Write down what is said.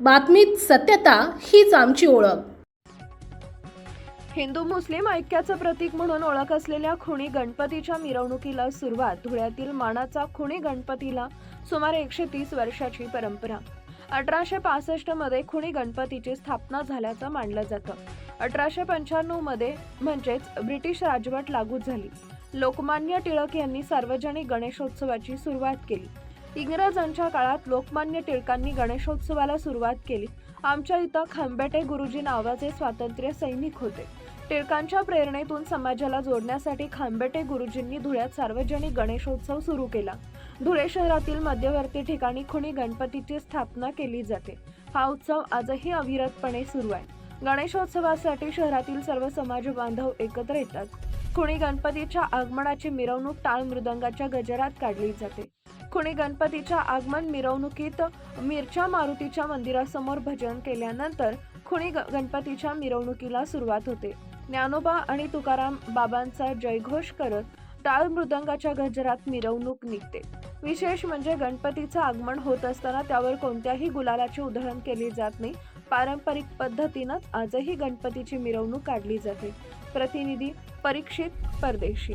बातमीत सत्यता हीच आमची ओळख. हिंदू मुस्लिम ऐक्याचं प्रतीक म्हणून ओळख असलेल्या खुणी गणपतीच्या मिरवणुकीला सुरुवात धुळ्यातील मानाचा खुणी गणपतीला सुमारे एकशे तीस वर्षाची परंपरा. अठराशे पासष्टमध्ये खुणी गणपतीची स्थापना झाल्याचं मानलं जातं. अठराशे पंच्याण्णवमध्ये म्हणजेच ब्रिटिश राजवट लागू झाली. लोकमान्य टिळक यांनी सार्वजनिक गणेशोत्सवाची सुरुवात केली. इंग्रजांच्या काळात लोकमान्य टिळकांनी गणेशोत्सवाला सुरुवात केली. आमच्या इथं खंबेटे गुरुजी नावाचे स्वातंत्र्य सैनिक होते. टिळकांच्या प्रेरणेतून समाजाला जोडण्यासाठी खांबेटे गुरुजींनी धुळ्यात सार्वजनिक गणेशोत्सव सुरू केला. धुळे शहरातील मध्यवर्ती ठिकाणी खुणी गणपतीची स्थापना केली जाते. हा उत्सव आजही अविरतपणे सुरू आहे. गणेशोत्सवासाठी शहरातील सर्व समाज बांधव एकत्र येतात. खुणी गणपतीच्या आगमनाची मिरवणूक टाळ मृदंगाच्या गजरात काढली जाते. खुणी गणपतीच्या आगमन मिरवणुकीत मिरच्या मारुतीच्या मंदिरासमोर भजन केल्यानंतर खुणी ग- गणपतीच्या मिरवणुकीला सुरुवात होते. ज्ञानोबा आणि तुकाराम बाबांचा जयघोष करत टाळ मृदंगाच्या गजरात मिरवणूक निघते. विशेष म्हणजे गणपतीचं आगमन होत असताना त्यावर कोणत्याही गुलालाची उधळण केली जात नाही. पारंपरिक पद्धतीनंच आजही गणपतीची मिरवणूक काढली जाते. प्रतिनिधी परीक्षित परदेशी.